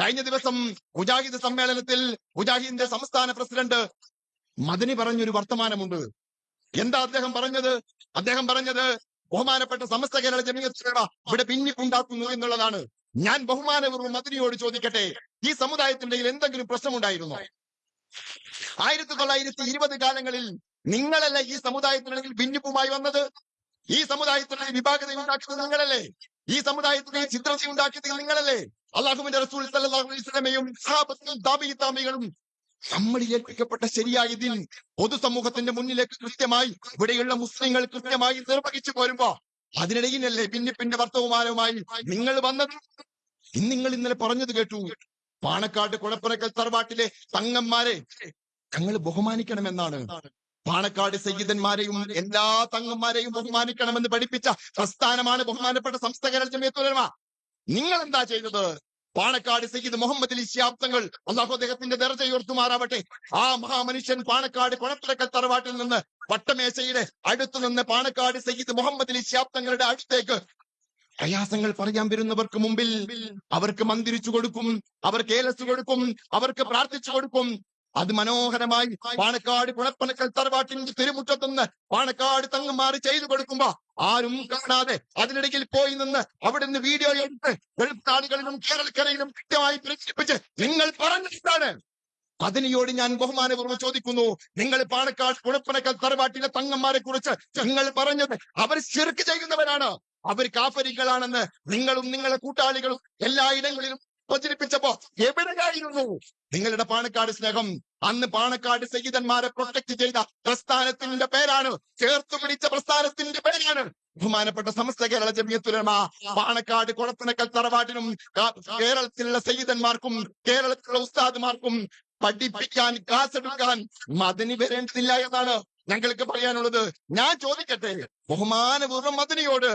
കഴിഞ്ഞ ദിവസം മുജാഹിദ് സമ്മേളനത്തിൽ മുജാഹിദിന്റെ സംസ്ഥാന പ്രസിഡന്റ് മദനി പറഞ്ഞൊരു വർത്തമാനമുണ്ട്. എന്താ അദ്ദേഹം പറഞ്ഞത്? അദ്ദേഹം പറഞ്ഞത് ബഹുമാനപ്പെട്ട സമസ്ത കേരള ജമീയത്തിലുള്ള ഇവിടെ ഭിന്നിപ്പുണ്ടാക്കുന്നു എന്നുള്ളതാണ്. ഞാൻ ബഹുമാനപൂർവം മദനിയോട് ചോദിക്കട്ടെ ഈ സമുദായത്തിന്റെ എന്തെങ്കിലും പ്രശ്നമുണ്ടായിരുന്നോ? ആയിരത്തി തൊള്ളായിരത്തി ഇരുപത് കാലങ്ങളിൽ നിങ്ങളല്ല ഈ സമുദായത്തിനിടയിൽ ഭിന്നിപ്പുമായി വന്നത്? ഈ സമുദായത്തിനിടയിൽ വിഭാഗത ഉണ്ടാക്കിയത് നിങ്ങളല്ലേ? ഈ സമുദായത്തിനെ ചിത്രത ഉണ്ടാക്കിയത് നിങ്ങളല്ലേ? അള്ളാഹുവിന്റെ റസൂൽ നമ്മളിൽ ഏൽപ്പിക്കപ്പെട്ട ശരിയായ ഇതിൽ പൊതുസമൂഹത്തിന്റെ മുന്നിലേക്ക് കൃത്യമായി ഇവിടെയുള്ള മുസ്ലിങ്ങൾ കൃത്യമായി നിർവഹിച്ചു പോരുമ്പോ അതിനിടയിലല്ലേ ഭിന്നിപ്പിന്റെ വർത്തവുമാനവുമായി നിങ്ങൾ വന്നത്? ഇന്ന് നിങ്ങൾ ഇന്നലെ പറഞ്ഞത് കേട്ടു. പാണക്കാട് കുഴപ്പനക്കൽ തറവാട്ടിലെ തങ്ങന്മാരെ തങ്ങൾ ബഹുമാനിക്കണമെന്നാണ്. പാണക്കാട് സയ്യിദന്മാരെയും എല്ലാ തങ്ങന്മാരെയും ബഹുമാനിക്കണമെന്ന് പഠിപ്പിച്ച പ്രസ്ഥാനമാണ് ബഹുമാനപ്പെട്ട സംസ്ഥകരൽ ജമിയത്തുലമ നിങ്ങൾ എന്താ ചെയ്തത്? പാണക്കാട് സയ്യിദ് മുഹമ്മദ് അലി ശാബ്ദങ്ങൾ അള്ളാഹു അദ്ദേഹത്തിന്റെ ദർജ ഉയർത്തുമാറാവട്ടെ ആ മഹാമനുഷ്യൻ പാണക്കാട് കുഴപ്പനക്കൽ തറവാട്ടിൽ നിന്ന് വട്ടമേശയുടെ അടുത്തു നിന്ന് പാണക്കാട് സയ്യിദ് മുഹമ്മദ് അലി ശാബ്ദങ്ങളുടെ അടുത്തേക്ക് പ്രയാസങ്ങൾ പറയാൻ വരുന്നവർക്ക് മുമ്പിൽ അവർക്ക് മന്ദിരിച്ചു കൊടുക്കും അവർക്ക് ഏലസ് കൊടുക്കും അവർക്ക് പ്രാർത്ഥിച്ചു കൊടുക്കും. അത് മനോഹരമായി പാണക്കാട് കുഴപ്പനക്കൽ തറവാട്ടിന്റെ തിരുമുറ്റത്തുനിന്ന് പാണക്കാട് തങ്ങുമാറി ചെയ്തു കൊടുക്കുമ്പോ ആരും കാണാതെ അതിനിടയിൽ പോയി നിന്ന് അവിടെ നിന്ന് വീഡിയോ എടുത്ത് വെളുത്താടുകളിലും കേരളക്കരയിലും കൃത്യമായി പ്രചരിപ്പിച്ച് നിങ്ങൾ പറഞ്ഞിട്ടാണ് അതിനിയോട് ഞാൻ ബഹുമാനപൂർവം ചോദിക്കുന്നു. നിങ്ങൾ പാണക്കാട് കുഴപ്പനക്കൽ തറവാട്ടിലെ തങ്ങന്മാരെ കുറിച്ച് നിങ്ങൾ പറഞ്ഞത് അവർ ചെറുക്ക് ചെയ്യുന്നവരാണ്. അവർ കാഫരികളാണെന്ന് നിങ്ങളും നിങ്ങളുടെ കൂട്ടാളികളും എല്ലായിടങ്ങളിലും പ്രചരിപ്പിച്ചപ്പോ എവിടെയായിരുന്നു നിങ്ങളുടെ പാണക്കാട് സ്നേഹം അന്ന് പാണക്കാട് സഹിതന്മാരെ പ്രൊട്ടക്ട് ചെയ്ത പ്രസ്ഥാനത്തിന്റെ പേരാണ്. ചേർത്ത് പിടിച്ച പ്രസ്ഥാനത്തിന്റെ പേരാണ്. ബഹുമാനപ്പെട്ട സമസ്ത കേരള ജമിയത്തുലമ പാണക്കാട് കുളപ്പനക്കൽ തറവാട്ടിനും കേരളത്തിലുള്ള സയ്യിദന്മാർക്കും കേരളത്തിലുള്ള ഉസ്താദുമാർക്കും പഠിപ്പിക്കാൻ ക്ലാസ് എടുക്കാൻ മദനി വരേണ്ടതില്ല എന്നാണ് ഞങ്ങൾക്ക് പറയാനുള്ളത്. ഞാൻ ചോദിക്കട്ടെ? ബഹുമാനപൂർവം മദനിയോട്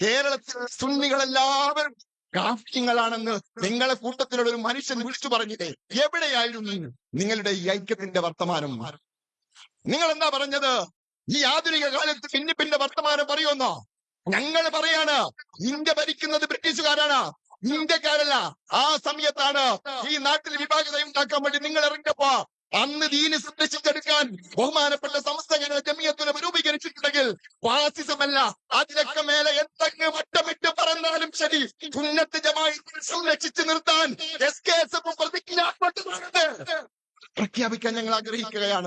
കേരളത്തിൽ സുന്നികളെല്ലാവരും കാഫ്യങ്ങളാണെന്ന് നിങ്ങളെ കൂട്ടത്തിലുള്ള ഒരു മനുഷ്യൻ വിളിച്ചു പറഞ്ഞില്ലേ? എവിടെയായിരുന്നു നിങ്ങളുടെ ഈ ഐക്യത്തിന്റെ വർത്തമാനം? നിങ്ങൾ എന്താ പറഞ്ഞത്? ഈ ആധുനിക കാലത്ത് ഭിന്നിപ്പിന്റെ വർത്തമാനം പറയുമെന്നോ? ഞങ്ങൾ പറയാണ് ഇന്ത്യ ഭരിക്കുന്നത് ബ്രിട്ടീഷുകാരാണ്. ഇന്ത്യക്കാരല്ല ആ സമയത്താണ് ഈ നാട്ടിൽ വിഭാഗത ഉണ്ടാക്കാൻ വേണ്ടി നിങ്ങൾ ഇറങ്ങിയപ്പോ അന്ന് ദീന് സംരക്ഷിച്ചെടുക്കാൻ ബഹുമാനപ്പെട്ട സമസ്ത ജമിയത്തിനെ രൂപീകരിച്ചിട്ടുണ്ടെങ്കിൽ ഫാസിസമല്ല അതിലൊക്കെ മേലെ എന്തൊക്കെ വട്ടമിട്ട് പറഞ്ഞാലും ശരി ഉന്നത്ത് ജമായി സംരക്ഷിച്ചു നിർത്താൻ എസ് പ്രഖ്യാപിക്കാൻ ഞങ്ങൾ ആഗ്രഹിക്കുകയാണ്.